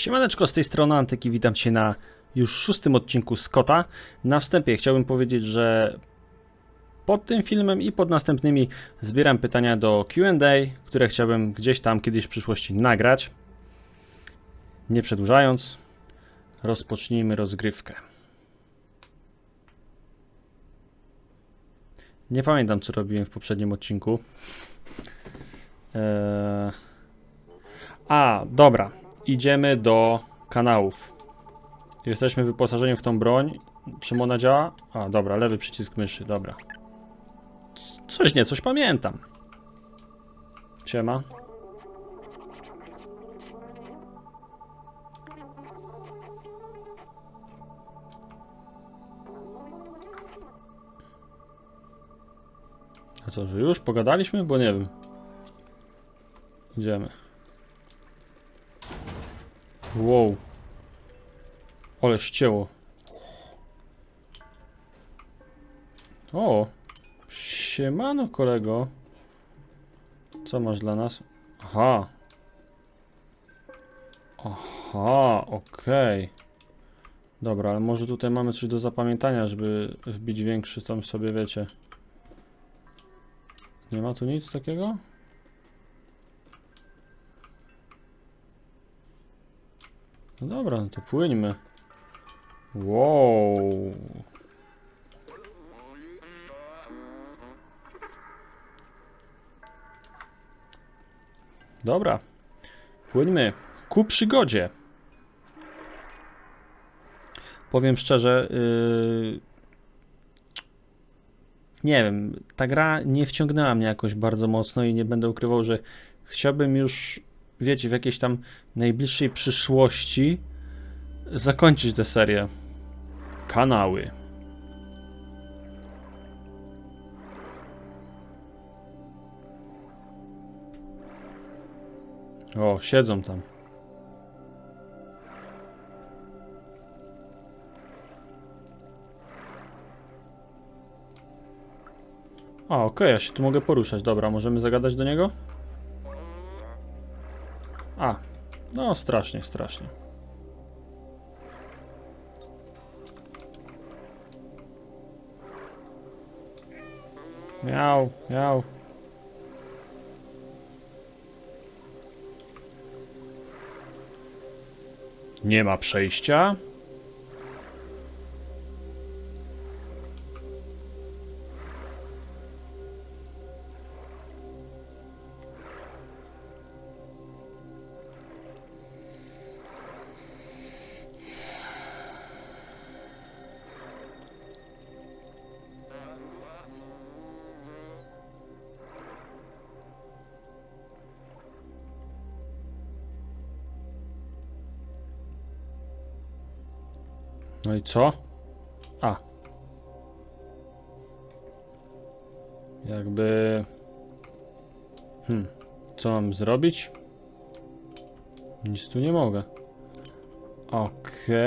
Siemaneczko, z tej strony Antyki, witam Cię na już szóstym odcinku Scotta. Na wstępie chciałbym powiedzieć, że pod tym filmem i pod następnymi zbieram pytania do Q&A, które chciałbym gdzieś tam kiedyś w przyszłości nagrać. Nie przedłużając, rozpocznijmy rozgrywkę. Nie pamiętam, co robiłem w poprzednim odcinku. Eee... A, dobra. Idziemy do kanałów. Jesteśmy wyposażeni w tą broń. Czym ona działa? A, dobra, lewy przycisk myszy, dobra. Coś nie, coś pamiętam. Siema. A co, że już pogadaliśmy? Bo nie wiem. Idziemy. Wow. Ale ścięło. O! Siemano, kolego. Co masz dla nas? Aha. Aha, okej. Dobra, ale może tutaj mamy coś do zapamiętania, żeby wbić większy tam sobie, wiecie. Nie ma tu nic takiego? No dobra, no to płyńmy. Wow. Dobra. Płyńmy ku przygodzie. Powiem szczerze, yy... nie wiem, ta gra nie wciągnęła mnie jakoś bardzo mocno i nie będę ukrywał, że chciałbym już wiecie, w jakiejś tam najbliższej przyszłości zakończyć tę serię. Kanały. O, siedzą tam. A, okej, ja się tu mogę poruszać. Dobra, możemy zagadać do niego? No strasznie, strasznie. Miał, miał. Nie ma przejścia. No i co? A. Jakby... Hmm. Co mam zrobić? Nic tu nie mogę. Okej.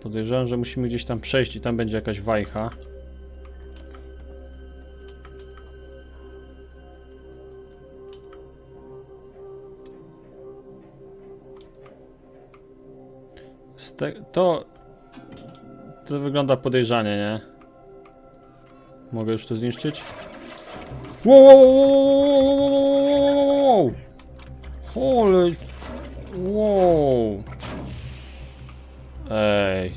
Podejrzewam, że musimy gdzieś tam przejść i tam będzie jakaś wajcha. te, to... To wygląda podejrzanie, nie? Mogę już to zniszczyć? Wow, wow, wow, wow, wow, Ej.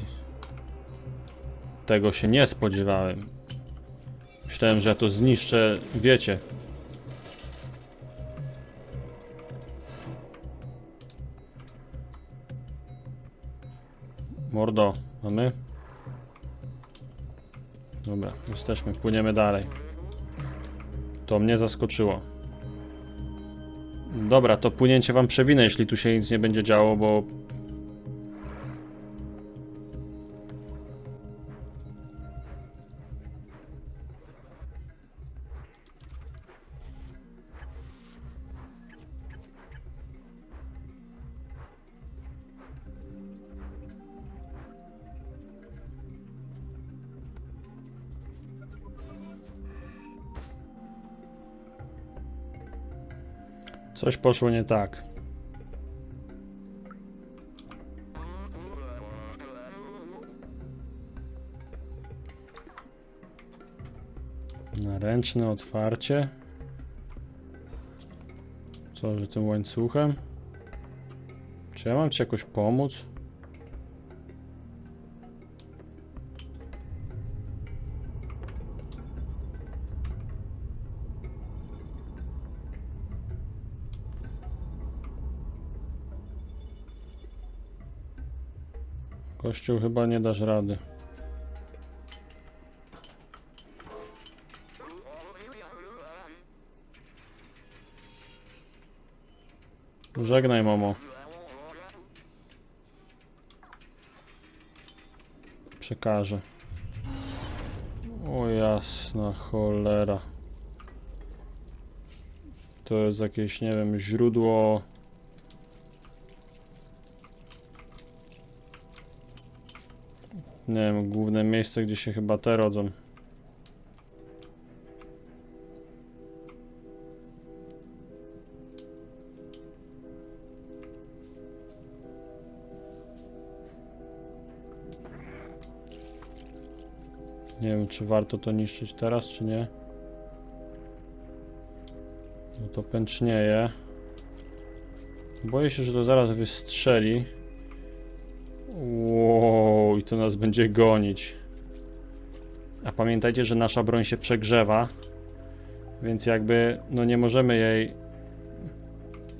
Tego się nie spodziewałem. Myślałem, że ja to zniszczę, wiecie, Mordo, mamy? Dobra, jesteśmy, płyniemy dalej. To mnie zaskoczyło. Dobra, to płynięcie wam przewinę, jeśli tu się nic nie będzie działo, bo... Coś poszło nie tak. Na ręczne otwarcie. Co, że tym łańcuchem? Czy ja mam ci jakoś pomóc? Kościół chyba nie dasz rady. Żegnaj, mamo. Przekażę. O jasna cholera. To jest jakieś, nie wiem, źródło. Nie wiem, główne miejsce, gdzie się chyba te rodzą. Nie wiem, czy warto to niszczyć teraz, czy nie. No to pęcznieje. Boję się, że to zaraz wystrzeli. To nas będzie gonić. A pamiętajcie, że nasza broń się przegrzewa. Więc jakby, no nie możemy jej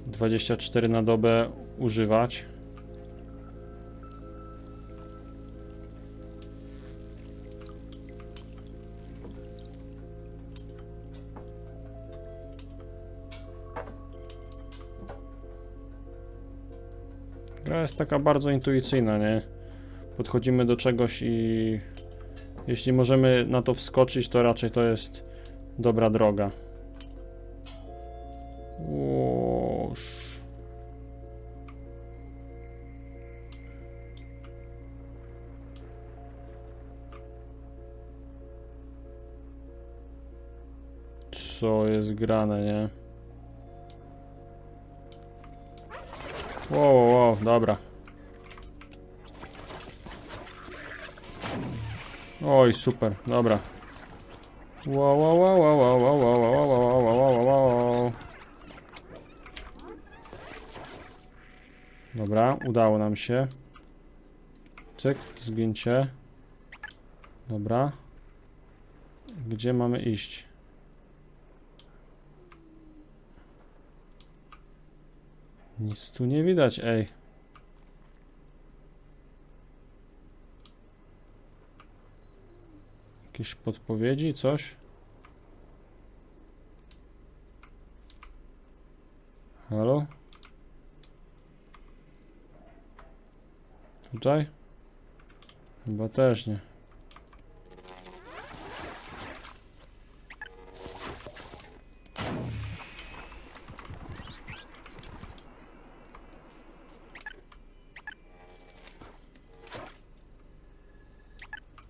24 na dobę używać. Gra jest taka bardzo intuicyjna, nie? Podchodzimy do czegoś i jeśli możemy na to wskoczyć, to raczej to jest dobra droga. Łoż. Co jest grane, nie? Wow, wow, wow, dobra. Oj, super, dobra. Wow, wow, wow, wow, wow, wow, wow, wow, wow, wow, wow, wow. Dobra, udało nam się. Cyk, zgięcie. Dobra. Gdzie mamy iść? Nic tu nie widać, ej. Jakieś podpowiedzi, coś? Halo? Tutaj? Chyba też nie.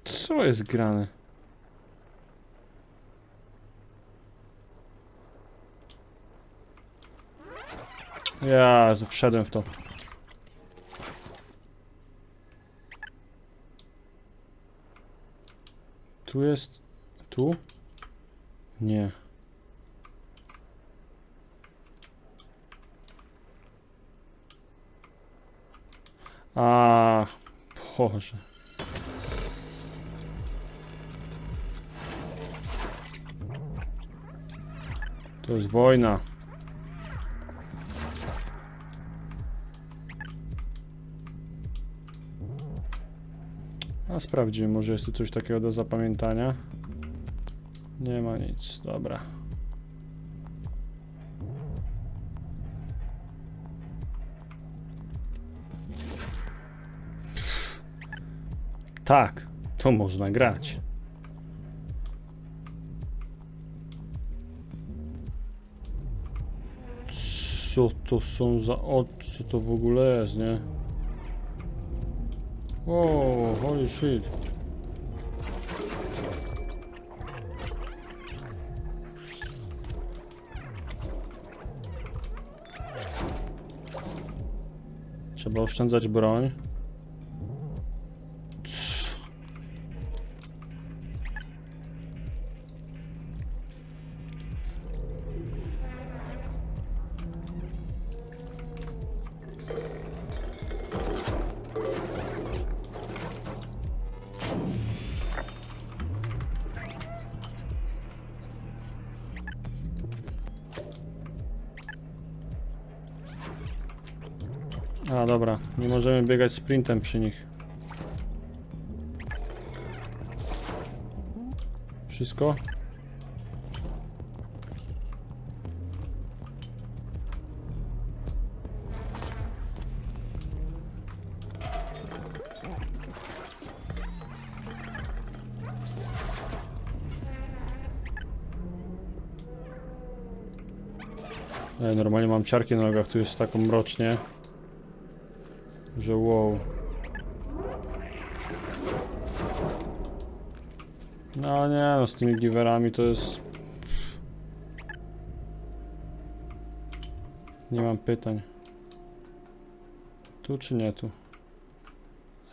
Co jest grane? Ja wszedłem w to. Tu jest... Tu? Nie. A, Boże. To jest wojna. A sprawdzimy, może jest tu coś takiego do zapamiętania. Nie ma nic, dobra. Tak, to można grać. Co to są za oczy? Co to w ogóle jest, nie? Whoa, holy shit. Trzeba oszczędzać broń. A dobra, nie możemy biegać sprintem przy nich. Wszystko? Ej, normalnie mam ciarki na nogach, tu jest taką mrocznie. No nie, no z tymi giverami to jest... Nie mam pytań. Tu czy nie tu?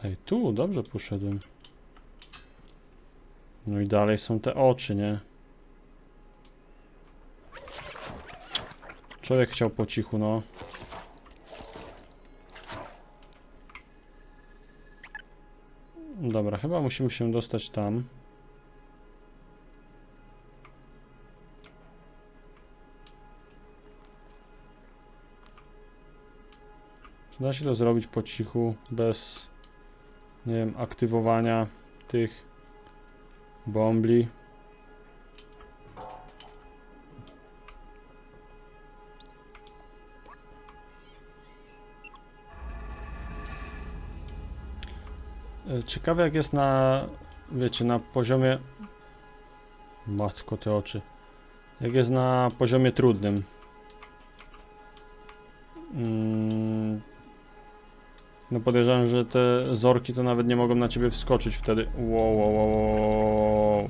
Ej, tu, dobrze poszedłem. No i dalej są te oczy, nie? Człowiek chciał po cichu, no. Dobra, chyba musimy się dostać tam. Czy da się to zrobić po cichu, bez, nie wiem, aktywowania tych bombli? E, Ciekawe jak jest na, wiecie, na poziomie... Matko, te oczy. Jak jest na poziomie trudnym. Mm, No podejrzewam, że te zorki to nawet nie mogą na ciebie wskoczyć wtedy. Wow, wow, wow, wow.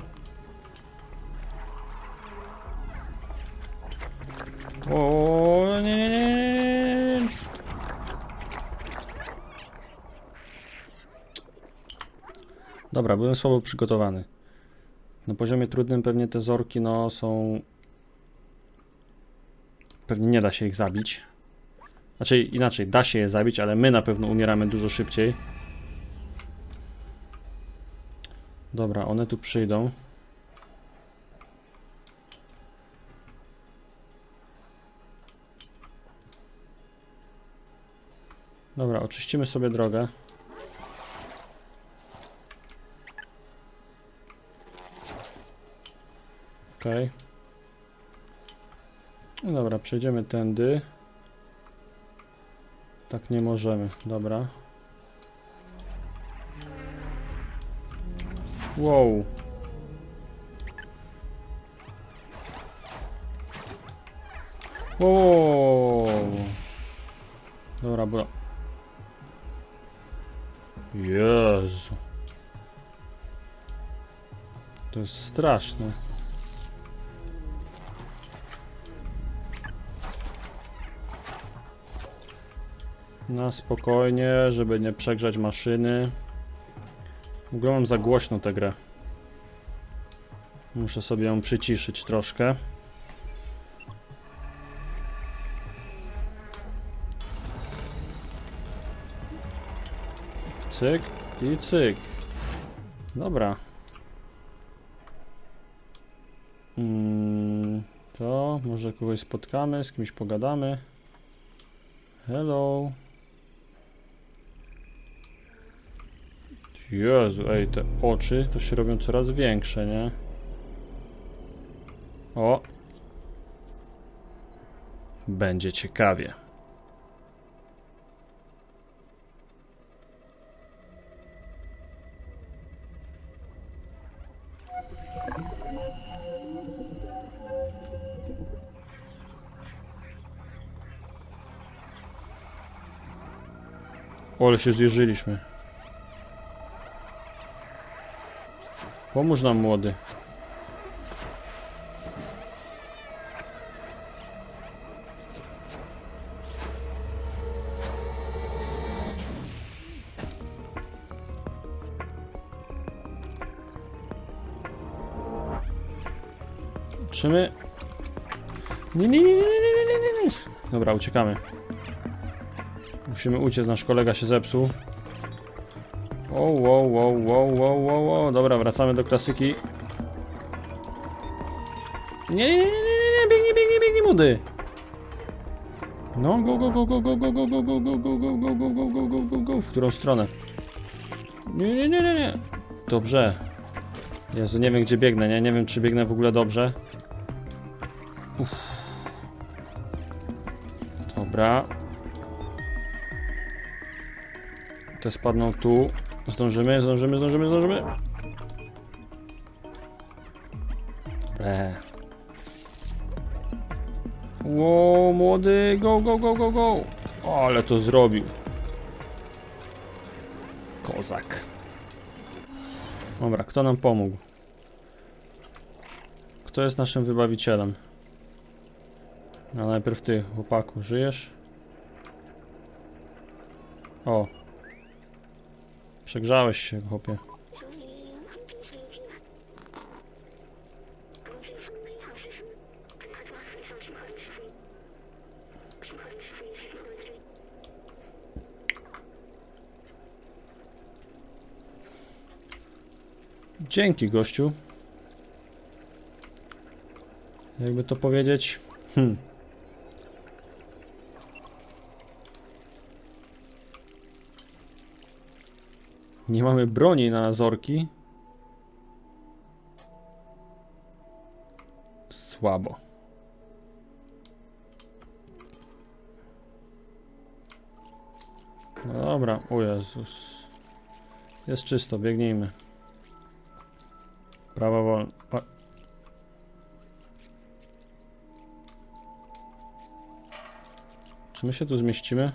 O, nie, nie, nie. Dobra, byłem słabo przygotowany. Na poziomie trudnym pewnie te zorki no są... Pewnie nie da się ich zabić. Znaczy inaczej, da się je zabić, ale my na pewno umieramy dużo szybciej. Dobra, one tu przyjdą. Dobra, oczyścimy sobie drogę. Okej. No dobra, przejdziemy tędy. Tak nie możemy, dobra. Wow. Wow. Dobra, bo... Jezu. To jest straszne. Na spokojnie, żeby nie przegrzać maszyny. W ogóle mam za głośno tę grę. Muszę sobie ją przyciszyć troszkę. Cyk i cyk. Dobra. Mm, to może kogoś spotkamy, z kimś pogadamy. Hello. Jezu, ej, te oczy to się robią coraz większe, nie? O! Będzie ciekawie. O, ale się zjeżyliśmy. Pomóż nam młody. Czy nie, nie, nie, nie, nie, nie, nie, nie. Dobra, uciekamy. Musimy uciec, nasz kolega się zepsuł. Wow, wow, wow, wow, wow, wow, wow. Dobra, wracamy do klasyki. Nie, nie, nie, nie, nie, nie, biegnij, biegnij, biegnij, młody. No, go, go, go, go, go, go, go, go, go, go, go, go, go, go, go, go, go, go, go, w którą stronę? Nie, nie, nie, nie, nie. Dobrze. Jezu, nie wiem gdzie biegnę, nie? Nie wiem czy biegnę w ogóle dobrze. Uff. Dobra. Te spadną tu. Zdążymy, zdążymy, zdążymy, zdążymy. Dobre. Ło, młody, go, go, go, go, go. Ale to zrobił. Kozak. Dobra, kto nam pomógł? Kto jest naszym wybawicielem? A najpierw ty, chłopaku, żyjesz? O. Przegrzałeś się, chłopie. Dzięki, gościu. Jakby to powiedzieć? Hmm. Nie mamy broni na zorki. Słabo. No dobra, o Jezus. Jest czysto, biegnijmy. Prawa wolna. Czy my się tu zmieścimy?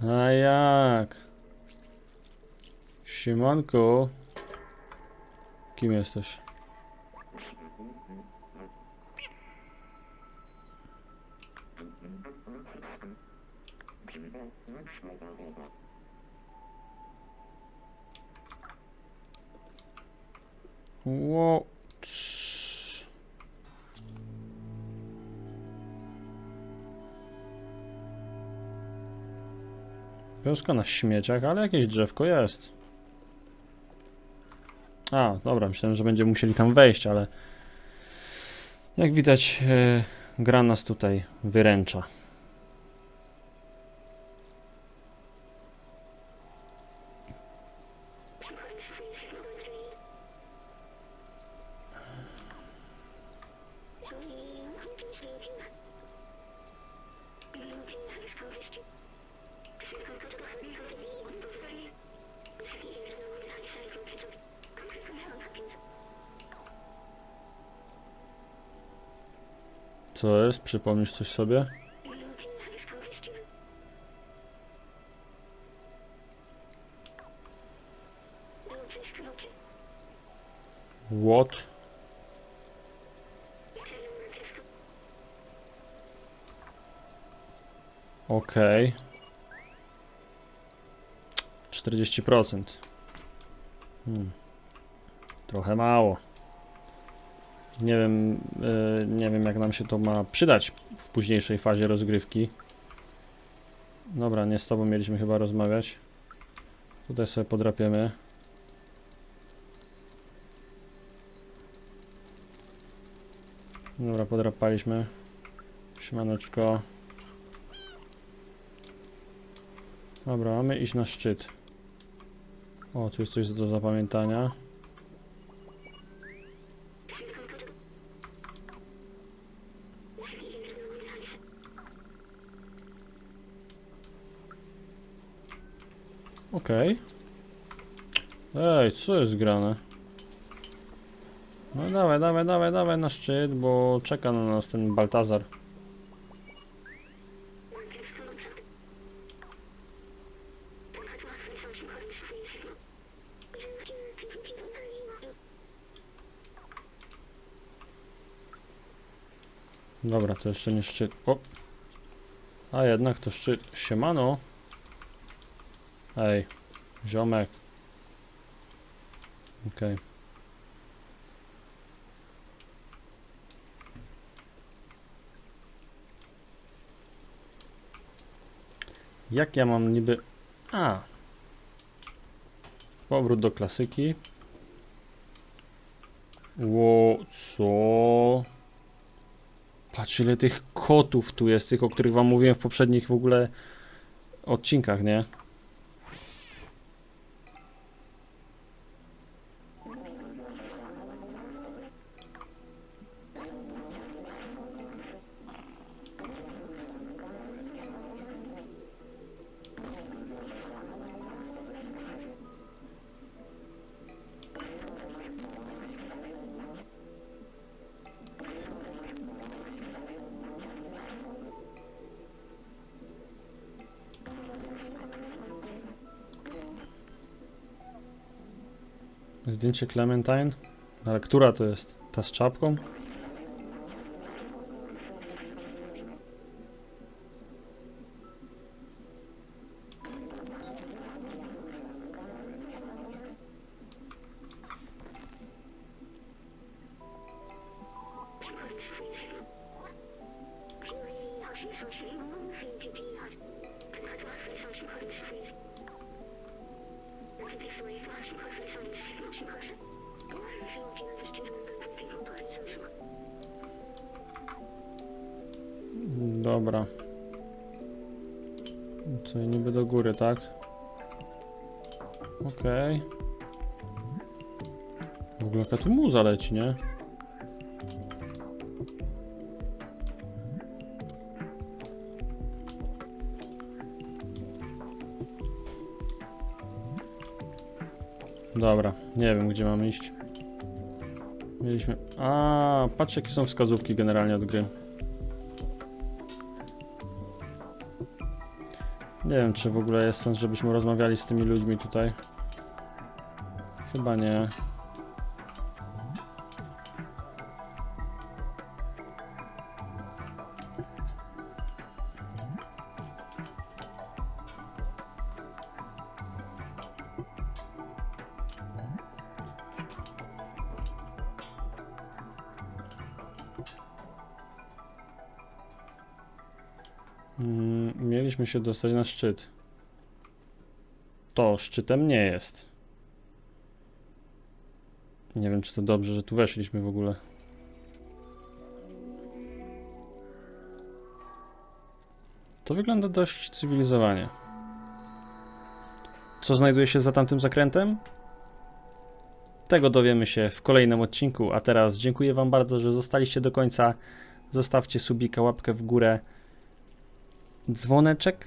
A jak? Siemanko. Kim jesteś? Trz- Wioska na śmieciach, ale jakieś drzewko jest. A, dobra, myślałem, że będziemy musieli tam wejść, ale jak widać, e, gra nas tutaj wyręcza. Co jest? Przypomnisz coś sobie? What? Okej. 40%. Hmm. Trochę mało. Nie wiem, y, nie wiem jak nam się to ma przydać w późniejszej fazie rozgrywki. Dobra, nie z tobą mieliśmy chyba rozmawiać. Tutaj sobie podrapiemy. Dobra, podrapaliśmy. Siemaneczko. Dobra, mamy iść na szczyt. O, tu jest coś do zapamiętania. Okej. Ej, co jest grane? No dawaj, dawaj, dawaj, dawaj na szczyt, bo czeka na nas ten Baltazar. Dobra, to jeszcze nie szczyt. O! A jednak to szczyt. Siemano. Ej, ziomek. Okej. Okay. Jak ja mam niby... A! Powrót do klasyki. Ło, co? Patrz ile tych kotów tu jest, tych o których wam mówiłem w poprzednich w ogóle odcinkach, nie? Zdjęcie Clementine. Ale która to jest? Ta z czapką? Dobra. Co niby do góry, tak? Okej. W ogóle jaka tu muza leci, nie? Dobra, nie wiem gdzie mamy iść. Mieliśmy... A, patrz jakie są wskazówki generalnie od gry. Nie wiem, czy w ogóle jest sens, żebyśmy rozmawiali z tymi ludźmi tutaj. Chyba nie. Się dostać na szczyt. To szczytem nie jest. Nie wiem, czy to dobrze, że tu weszliśmy w ogóle. To wygląda dość cywilizowanie. Co znajduje się za tamtym zakrętem? Tego dowiemy się w kolejnym odcinku, a teraz dziękuję Wam bardzo, że zostaliście do końca. Zostawcie subika, łapkę w górę dzwoneczek,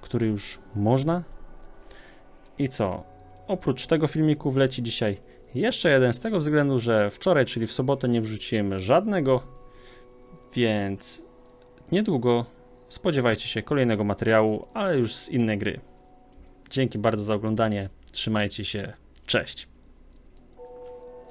który już można. I co? Oprócz tego filmiku wleci dzisiaj jeszcze jeden z tego względu, że wczoraj, czyli w sobotę, nie wrzuciłem żadnego, więc niedługo spodziewajcie się kolejnego materiału, ale już z innej gry. Dzięki bardzo za oglądanie. Trzymajcie się. Cześć.